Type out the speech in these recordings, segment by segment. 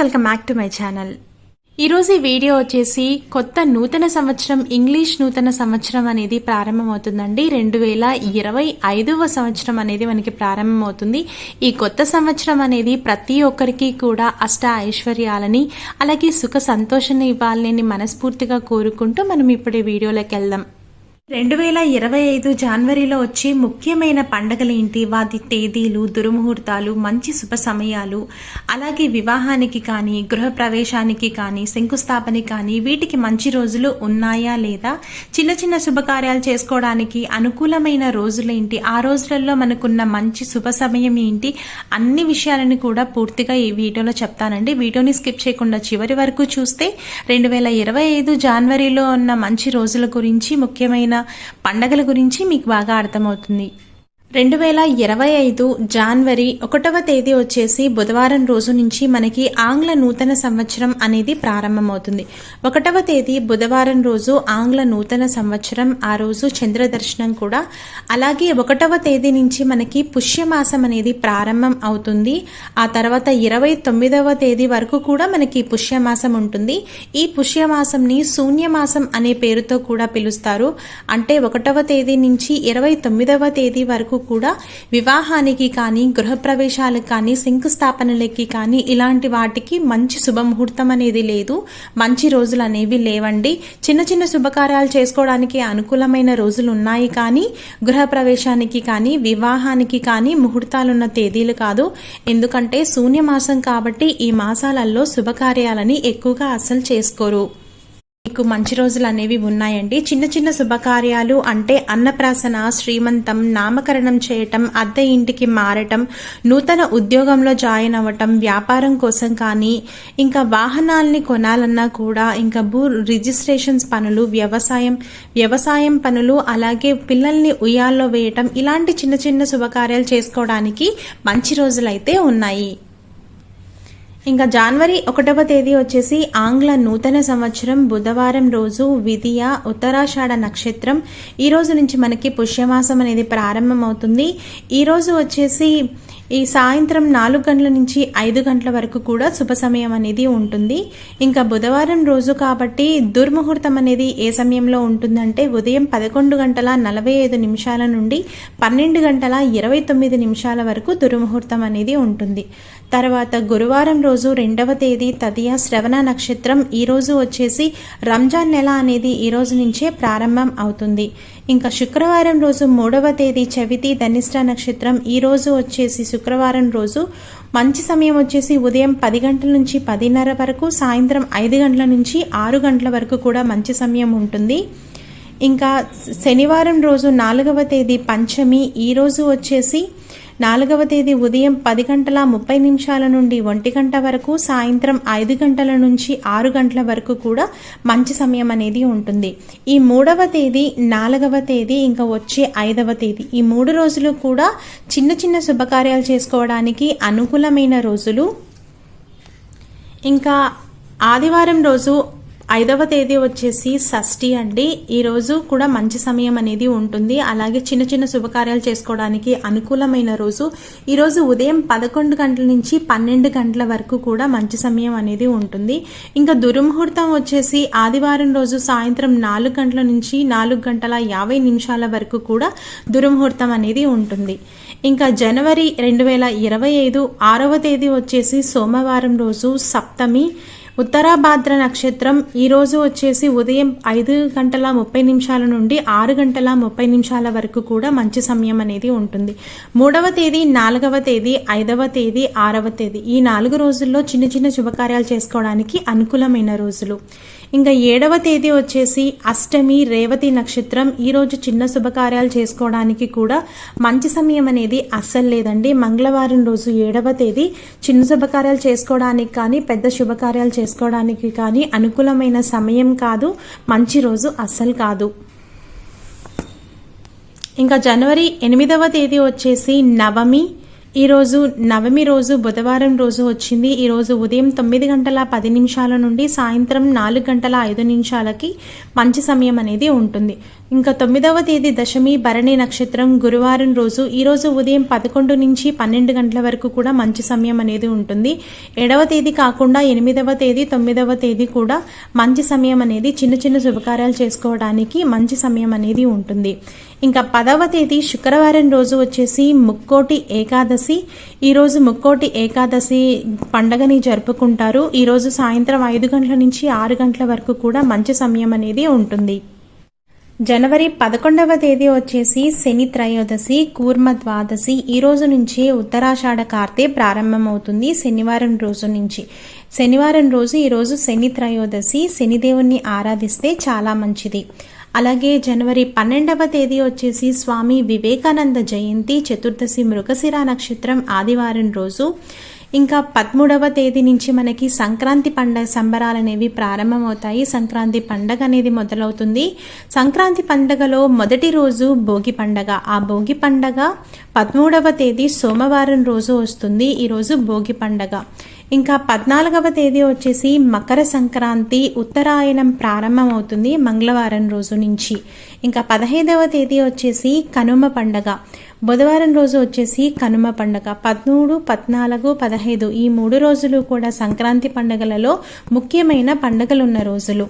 Welcome back to my channel ఈరోజు ఈ video వచ్చేసి కొత్త నూతన సంవత్సరం ఇంగ్లీష్ నూతన సంవత్సరం అనేది ప్రారంభమవుతుందండి. రెండు వేల ఇరవై ఐదవ సంవత్సరం అనేది మనకి ప్రారంభమవుతుంది. ఈ కొత్త సంవత్సరం అనేది ప్రతి ఒక్కరికి కూడా అష్ట ఐశ్వర్యాలని అలాగే సుఖ సంతోషాన్ని ఇవ్వాలని మనస్ఫూర్తిగా కోరుకుంటూ మనం ఇప్పుడు వీడియోలోకి వెళ్దాం. రెండు వేల ఇరవై ఐదు జనవరిలో వచ్చే ముఖ్యమైన పండగలు ఏంటి? వాటి తేదీలు దుర్ముహూర్తాలు మంచి శుభ సమయాలు అలాగే వివాహానికి కానీ గృహప్రవేశానికి కానీ శంకుస్థాపనకి కానీ వీటికి మంచి రోజులు ఉన్నాయా లేదా? చిన్న చిన్న శుభకార్యాలు చేసుకోవడానికి అనుకూలమైన రోజులు ఏంటి? ఆ రోజులలో మనకున్న మంచి శుభ సమయం ఏంటి? అన్ని విషయాలను కూడా పూర్తిగా ఈ వీడియోలో చెప్తానండి. వీడియోని స్కిప్ చేయకుండా చివరి వరకు చూస్తే రెండు వేల ఇరవై ఐదు జనవరిలో ఉన్న మంచి రోజుల గురించి ముఖ్యమైన పండగల గురించి మీకు బాగా అర్థమవుతుంది. రెండు వేల ఇరవై ఐదు జాన్వరి ఒకటవ తేదీ వచ్చేసి బుధవారం రోజు నుంచి మనకి ఆంగ్ల నూతన సంవత్సరం అనేది ప్రారంభమవుతుంది. ఒకటవ తేదీ బుధవారం రోజు ఆంగ్ల నూతన సంవత్సరం ఆ రోజు చంద్ర దర్శనం కూడా. అలాగే ఒకటవ తేదీ నుంచి మనకి పుష్యమాసం అనేది ప్రారంభం అవుతుంది. ఆ తర్వాత ఇరవై తొమ్మిదవ తేదీ వరకు కూడా మనకి పుష్యమాసం ఉంటుంది. ఈ పుష్యమాసంని శూన్యమాసం అనే పేరుతో కూడా పిలుస్తారు. అంటే ఒకటవ తేదీ నుంచి ఇరవై తొమ్మిదవ తేదీ వరకు కూడా వివాహానికి కానీ గృహప్రవేశాలకు కానీ శంకుస్థాపనలకి కానీ ఇలాంటి వాటికి మంచి శుభముహూర్తం అనేది లేదు. మంచి రోజులు అనేవి లేవండి. చిన్న చిన్న శుభకార్యాలు చేసుకోవడానికి అనుకూలమైన రోజులు ఉన్నాయి కానీ గృహప్రవేశానికి కానీ వివాహానికి కానీ ముహూర్తాలున్న తేదీలు కాదు. ఎందుకంటే శూన్యమాసం కాబట్టి ఈ మాసాలలో శుభకార్యాలని ఎక్కువగా అసలు చేసుకోరు. మీకు మంచి రోజులు అనేవి ఉన్నాయండి. చిన్న చిన్న శుభకార్యాలు అంటే అన్నప్రాసన శ్రీమంతం నామకరణం చేయటం అద్దె ఇంటికి మారటం నూతన ఉద్యోగంలో జాయిన్ అవ్వటం వ్యాపారం కోసం కానీ ఇంకా వాహనాల్ని కొనాలన్నా కూడా ఇంకా భూ రిజిస్ట్రేషన్స్ పనులు వ్యవసాయం వ్యవసాయం పనులు అలాగే పిల్లల్ని ఉయ్యాల్లో వేయటం ఇలాంటి చిన్న చిన్న శుభకార్యాలు చేసుకోవడానికి మంచి రోజులైతే ఉన్నాయి. ఇంకా జనవరి ఒకటవ తేదీ వచ్చేసి ఆంగ్ల నూతన సంవత్సరం బుధవారం రోజు విధియ ఉత్తరాషాఢ నక్షత్రం. ఈ రోజు నుంచి మనకి పుష్యమాసం అనేది ప్రారంభమవుతుంది. ఈ రోజు వచ్చేసి ఈ సాయంత్రం నాలుగు గంటల నుంచి ఐదు గంటల వరకు కూడా శుభ సమయం అనేది ఉంటుంది. ఇంకా బుధవారం రోజు కాబట్టి దుర్ముహూర్తం అనేది ఏ సమయంలో ఉంటుందంటే ఉదయం పదకొండు గంటల నలభై ఐదు నిమిషాల నుండి పన్నెండు గంటల ఇరవై తొమ్మిది నిమిషాల వరకు దుర్ముహూర్తం అనేది ఉంటుంది. తర్వాత గురువారం రోజు రెండవ తేదీ తదియ శ్రవణ నక్షత్రం ఈ రోజు వచ్చేసి రంజాన్ నెల అనేది ఈ రోజు నుంచే ప్రారంభం అవుతుంది. ఇంకా శుక్రవారం రోజు మూడవ తేదీ చవితి ధనిష్ట నక్షత్రం ఈ రోజు వచ్చేసి శుక్రవారం రోజు మంచి సమయం వచ్చేసి ఉదయం పది గంటల నుంచి పదిన్నర వరకు సాయంత్రం ఐదు గంటల నుంచి ఆరు గంటల వరకు కూడా మంచి సమయం ఉంటుంది. ఇంకా శనివారం రోజు నాలుగవ తేదీ పంచమి ఈ రోజు వచ్చేసి నాలుగవ తేదీ ఉదయం పది గంటల ముప్పై నిమిషాల నుండి ఒంటి గంట వరకు సాయంత్రం ఐదు గంటల నుంచి ఆరు గంటల వరకు కూడా మంచి సమయం అనేది ఉంటుంది. ఈ మూడవ తేదీ నాలుగవ తేదీ ఇంకా వచ్చే ఐదవ తేదీ ఈ మూడు రోజులు కూడా చిన్న చిన్న శుభకార్యాలు చేసుకోవడానికి అనుకూలమైన రోజులు. ఇంకా ఆదివారం రోజు ఐదవ తేదీ వచ్చేసి షష్ఠి అండి. ఈ రోజు కూడా మంచి సమయం అనేది ఉంటుంది. అలాగే చిన్న చిన్న శుభకార్యాలు చేసుకోవడానికి అనుకూలమైన రోజు. ఈరోజు ఉదయం పదకొండు గంటల నుంచి పన్నెండు గంటల వరకు కూడా మంచి సమయం అనేది ఉంటుంది. ఇంకా దుర్ముహూర్తం వచ్చేసి ఆదివారం రోజు సాయంత్రం నాలుగు గంటల నుంచి నాలుగు గంటల యాభై నిమిషాల వరకు కూడా దుర్ముహూర్తం అనేది ఉంటుంది. ఇంకా జనవరి రెండు వేల ఇరవై ఐదు ఆరవ తేదీ వచ్చేసి సోమవారం రోజు సప్తమి ఉత్తరాభాద్ర నక్షత్రం ఈరోజు వచ్చేసి ఉదయం ఐదు గంటల ముప్పై నిమిషాల నుండి ఆరు గంటల ముప్పై నిమిషాల వరకు కూడా మంచి సమయం అనేది ఉంటుంది. మూడవ తేదీ నాలుగవ తేదీ ఐదవ తేదీ ఆరవ తేదీ ఈ నాలుగు రోజుల్లో చిన్న చిన్న శుభకార్యాలు చేసుకోవడానికి అనుకూలమైన రోజులు. ఇంకా ఏడవ తేదీ వచ్చేసి అష్టమి రేవతి నక్షత్రం ఈ రోజు చిన్న శుభకార్యాలు చేసుకోవడానికి కూడా మంచి సమయం అనేది అస్సలు లేదండి. మంగళవారం రోజు ఏడవ తేదీ చిన్న శుభకార్యాలు చేసుకోవడానికి కానీ పెద్ద శుభకార్యాలు చేసుకోవడానికి కానీ అనుకూలమైన సమయం కాదు మంచి రోజు అస్సలు కాదు. ఇంకా జనవరి ఎనిమిదవ తేదీ వచ్చేసి నవమి. ఈరోజు నవమి రోజు బుధవారం రోజు వచ్చింది. ఈరోజు ఉదయం తొమ్మిది గంటల పది నిమిషాల నుండి సాయంత్రం నాలుగు గంటల ఐదు నిమిషాలకి మంచి సమయం అనేది ఉంటుంది. ఇంకా తొమ్మిదవ తేదీ దశమి భరణి నక్షత్రం గురువారం రోజు ఈరోజు ఉదయం పదకొండు నుంచి పన్నెండు గంటల వరకు కూడా మంచి సమయం అనేది ఉంటుంది. ఏడవ తేదీ కాకుండా ఎనిమిదవ తేదీ తొమ్మిదవ తేదీ కూడా మంచి సమయం అనేది చిన్న చిన్న శుభకార్యాలు చేసుకోవడానికి మంచి సమయం అనేది ఉంటుంది. ఇంకా పదవ తేదీ శుక్రవారం రోజు వచ్చేసి ముక్కోటి ఏకాదశి. ఈరోజు ముక్కోటి ఏకాదశి పండగని జరుపుకుంటారు. ఈరోజు సాయంత్రం ఐదు గంటల నుంచి ఆరు గంటల వరకు కూడా మంచి సమయం అనేది ఉంటుంది. జనవరి పదకొండవ తేదీ వచ్చేసి శని త్రయోదశి కూర్మ ద్వాదశి. ఈ రోజు నుంచి ఉత్తరాషాఢ కార్తె ప్రారంభమవుతుంది శనివారం రోజు నుంచి. శనివారం రోజు ఈరోజు శని త్రయోదశి. శనిదేవుణ్ణి ఆరాధిస్తే చాలా మంచిది. అలాగే జనవరి పన్నెండవ తేదీ వచ్చేసి స్వామి వివేకానంద జయంతి చతుర్దశి మృగశిర నక్షత్రం ఆదివారం రోజు. ఇంకా పదమూడవ తేదీ నుంచి మనకి సంక్రాంతి పండగ సంబరాలు అనేవి ప్రారంభమవుతాయి. సంక్రాంతి పండగ అనేది మొదలవుతుంది. సంక్రాంతి పండగలో మొదటి రోజు భోగి పండగ. ఆ భోగి పండగ పదమూడవ తేదీ సోమవారం రోజు వస్తుంది. ఈరోజు భోగి పండగ. ఇంకా పద్నాలుగవ తేదీ వచ్చేసి మకర సంక్రాంతి ఉత్తరాయణం ప్రారంభమవుతుంది మంగళవారం రోజు నుంచి. ఇంకా పదహైదవ తేదీ వచ్చేసి కనుమ పండగ. బుధవారం రోజు వచ్చేసి కనుమ పండగ. పదమూడు పద్నాలుగు పదహైదు ఈ మూడు రోజులు కూడా సంక్రాంతి పండగలలో ముఖ్యమైన పండగలున్న రోజులు.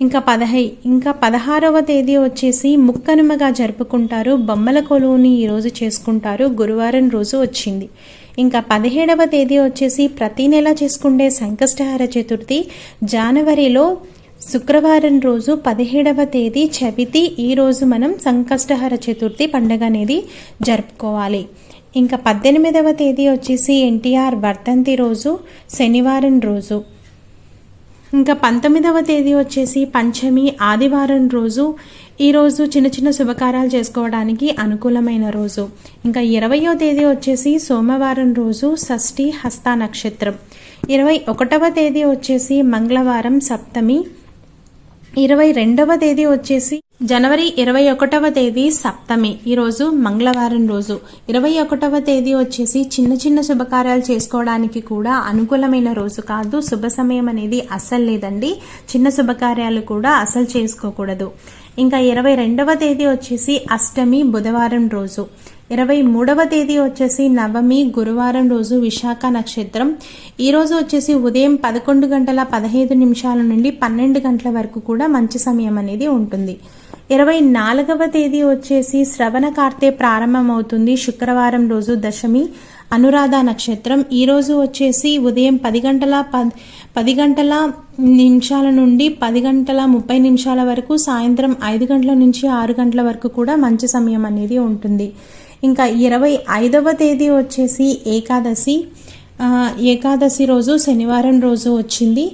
ఇంకా పదహై ఇంకా పదహారవ తేదీ వచ్చేసి ముక్కనుమగా జరుపుకుంటారు. బొమ్మల కొలువుని ఈరోజు చేసుకుంటారు. గురువారం రోజు వచ్చింది. ఇంకా పదిహేడవ తేదీ వచ్చేసి ప్రతి నెల చేసుకుండే సంకష్టహార చతుర్థి. జనవరిలో శుక్రవారం రోజు పదిహేడవ తేదీ చవితి. ఈ రోజు మనం సంకష్టహర చతుర్థి పండుగ అనేది జరుపుకోవాలి. ఇంకా పద్దెనిమిదవ తేదీ వచ్చేసి ఎన్టీఆర్ వర్ధంతి రోజు శనివారం రోజు. ఇంకా పంతొమ్మిదవ తేదీ వచ్చేసి పంచమి ఆదివారం రోజు. ఈ రోజు చిన్న చిన్న శుభకార్యాలు చేసుకోవడానికి అనుకూలమైన రోజు. ఇంకా ఇరవయో తేదీ వచ్చేసి సోమవారం రోజు షష్ఠి హస్త నక్షత్రం. ఇరవై ఒకటవ తేదీ వచ్చేసి మంగళవారం సప్తమి ఇరవై రెండవ తేదీ వచ్చేసి జనవరి ఇరవై ఒకటవ తేదీ సప్తమి. ఈరోజు మంగళవారం రోజు. ఇరవై ఒకటవ తేదీ వచ్చేసి చిన్న చిన్న శుభకార్యాలు చేసుకోవడానికి కూడా అనుకూలమైన రోజు కాదు. శుభ సమయం అనేది అస్సలు లేదండి. చిన్న శుభకార్యాలు కూడా అసలు చేసుకోకూడదు. ఇంకా ఇరవై రెండవ తేదీ వచ్చేసి అష్టమి బుధవారం రోజు. ఇరవై మూడవ తేదీ వచ్చేసి నవమి గురువారం రోజు విశాఖ నక్షత్రం. ఈ రోజు వచ్చేసి ఉదయం పదకొండు గంటల పదహైదు నిమిషాల నుండి పన్నెండు గంటల వరకు కూడా మంచి సమయం అనేది ఉంటుంది. ఇరవై నాలుగవ తేదీ వచ్చేసి శ్రవణ కార్తె ప్రారంభమవుతుంది. శుక్రవారం రోజు దశమి అనురాధ నక్షత్రం. ఈ రోజు వచ్చేసి ఉదయం పది గంటల పది గంటల నిమిషాల నుండి పది గంటల ముప్పై నిమిషాల వరకు సాయంత్రం ఐదు గంటల నుంచి ఆరు గంటల వరకు కూడా మంచి సమయం అనేది ఉంటుంది. ఇంకా ఇరవై ఐదవ తేదీ వచ్చేసి ఏకాదశి. ఏకాదశి రోజు శనివారం రోజు వచ్చింది.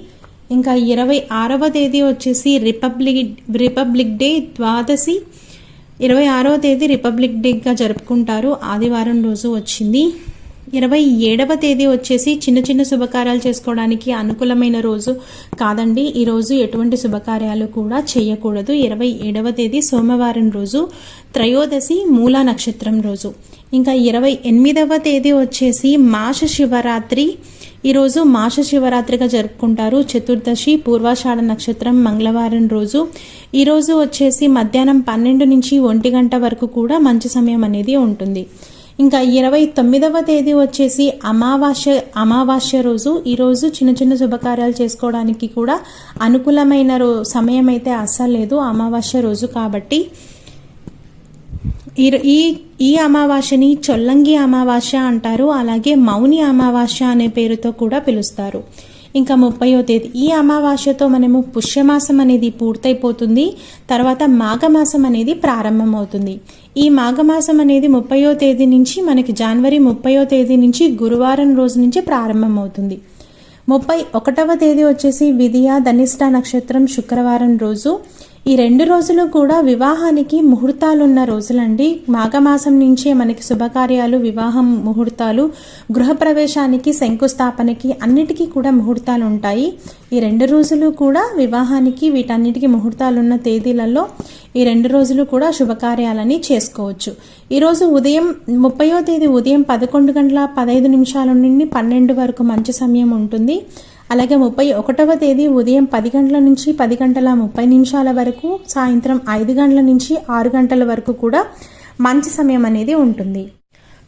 ఇంకా ఇరవై ఆరవ తేదీ వచ్చేసి రిపబ్లిక్ రిపబ్లిక్ డే ద్వాదశి. ఇరవై ఆరవ తేదీ రిపబ్లిక్ డేగా జరుపుకుంటారు. ఆదివారం రోజు వచ్చింది. ఇరవై ఏడవ తేదీ వచ్చేసి చిన్న చిన్న శుభకార్యాలు చేసుకోవడానికి అనుకూలమైన రోజు కాదండి. ఈరోజు ఎటువంటి శుభకార్యాలు కూడా చేయకూడదు. ఇరవై ఏడవ తేదీ సోమవారం రోజు త్రయోదశి మూలా నక్షత్రం రోజు. ఇంకా ఇరవై ఎనిమిదవ తేదీ వచ్చేసి మాస శివరాత్రి. ఈరోజు మాస శివరాత్రిగా జరుపుకుంటారు. చతుర్దశి పూర్వాషాఢ నక్షత్రం మంగళవారం రోజు. ఈరోజు వచ్చేసి మధ్యాహ్నం పన్నెండు నుంచి ఒంటి గంట వరకు కూడా మంచి సమయం అనేది ఉంటుంది. ఇంకా ఇరవై తొమ్మిదవ తేదీ వచ్చేసి అమావాస్య అమావాస్య రోజు. ఈరోజు చిన్న చిన్న శుభకార్యాలు చేసుకోవడానికి కూడా అనుకూలమైన రో సమయం అయితే అస్సలు లేదు అమావాస్య రోజు కాబట్టి. ఈ ఈ ఈ అమావాస్యని చొల్లంగి అమావాస్య అంటారు. అలాగే మౌని అమావాస్య అనే పేరుతో కూడా పిలుస్తారు. ఇంకా ముప్పయో తేదీ. ఈ అమావాస్యతో మనము పుష్యమాసం అనేది పూర్తయిపోతుంది. తర్వాత మాఘమాసం అనేది ప్రారంభమవుతుంది. ఈ మాఘమాసం అనేది ముప్పయో తేదీ నుంచి మనకి జనవరి ముప్పయో తేదీ నుంచి గురువారం రోజు నుంచి ప్రారంభమవుతుంది. ముప్పై ఒకటవ తేదీ వచ్చేసి విధియ ధనిష్ట నక్షత్రం శుక్రవారం రోజు. ఈ రెండు రోజులు కూడా వివాహానికి ముహూర్తాలున్న రోజులండి. మాఘమాసం నుంచే మనకి శుభకార్యాలు వివాహం ముహూర్తాలు గృహప్రవేశానికి శంకుస్థాపనకి అన్నిటికీ కూడా ముహూర్తాలు ఉంటాయి ఈ రెండు రోజులు కూడా వివాహానికి వీటన్నిటికీ ముహూర్తాలున్న తేదీలలో ఈ రెండు రోజులు కూడా శుభకార్యాలని చేసుకోవచ్చు. ఈరోజు ఉదయం ముప్పయో తేదీ ఉదయం పదకొండు గంటల పదహైదు నిమిషాల నుండి పన్నెండు వరకు మంచి సమయం ఉంటుంది. అలాగే ముప్పై ఒకటవ తేదీ ఉదయం పది గంటల నుంచి పది గంటల ముప్పై నిమిషాల వరకు సాయంత్రం ఐదు గంటల నుంచి ఆరు గంటల వరకు కూడా మంచి సమయం అనేది ఉంటుంది.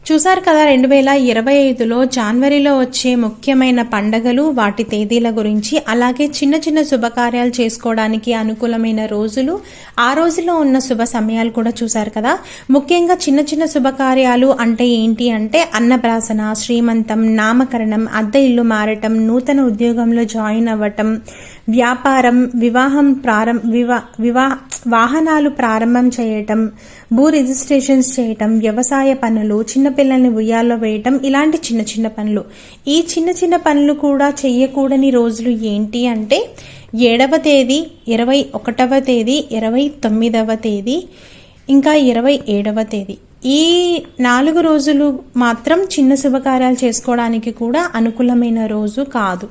చూశారు కదా రెండు వేల ఇరవై ఐదులో జనవరిలో వచ్చే ముఖ్యమైన పండగలు వాటి తేదీల గురించి అలాగే చిన్న చిన్న శుభకార్యాలు చేసుకోవడానికి అనుకూలమైన రోజులు ఆ రోజులో ఉన్న శుభ సమయాలు కూడా చూశారు కదా. ముఖ్యంగా చిన్న చిన్న శుభకార్యాలు అంటే ఏంటి అంటే అన్నప్రాసన శ్రీమంతం నామకరణం అద్దె ఇల్లు మారటం నూతన ఉద్యోగంలో జాయిన్ అవ్వటం వ్యాపారం వివాహం ప్రారం వివా వివా వాహనాలు ప్రారంభం చేయటం భూ రిజిస్ట్రేషన్స్ చేయటం వ్యవసాయ పనులు చిన్న పిల్లల్ని ఉయ్యాల్లో వేయటం ఇలాంటి చిన్న చిన్న పనులు. ఈ చిన్న చిన్న పనులు కూడా చేయకూడని రోజులు ఏంటి అంటే ఏడవ తేదీ ఇరవై ఒకటవ తేదీ ఇరవై తొమ్మిదవ తేదీ ఇంకా ఇరవై ఏడవ తేదీ. ఈ నాలుగు రోజులు మాత్రం చిన్న శుభకార్యాలు చేసుకోవడానికి కూడా అనుకూలమైన రోజు కాదు.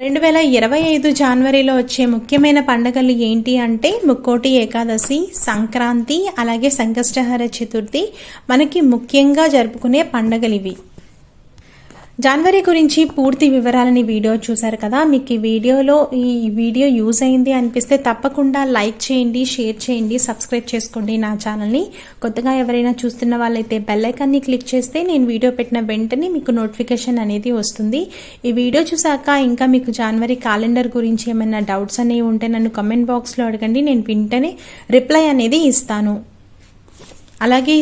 రెండు వేల ఇరవై ఐదు జనవరిలో వచ్చే ముఖ్యమైన పండుగలు ఏంటి అంటే ముక్కోటి ఏకాదశి సంక్రాంతి అలాగే సంకష్టహర చతుర్థి మనకి ముఖ్యంగా జరుపుకునే పండుగలు ఇవి జనవరి గురించి పూర్తి వివరాలని వీడియో చూసారు కదా. మీకు ఈ వీడియోలో ఈ వీడియో యూజ్ అయింది అనిపిస్తే తప్పకుండా లైక్ చేయండి షేర్ చేయండి సబ్స్క్రైబ్ చేసుకోండి నా ఛానల్ని. కొత్తగా ఎవరైనా చూస్తున్న వాళ్ళైతే బెల్లైకాన్ని క్లిక్ చేస్తే నేను వీడియో పెట్టిన వెంటనే మీకు నోటిఫికేషన్ అనేది వస్తుంది. ఈ వీడియో చూసాక ఇంకా మీకు జనవరి క్యాలెండర్ గురించి ఏమైనా డౌట్స్ అనేవి ఉంటే నన్ను కమెంట్ బాక్స్లో అడగండి. నేను వెంటనే రిప్లై అనేది ఇస్తాను. అలాగే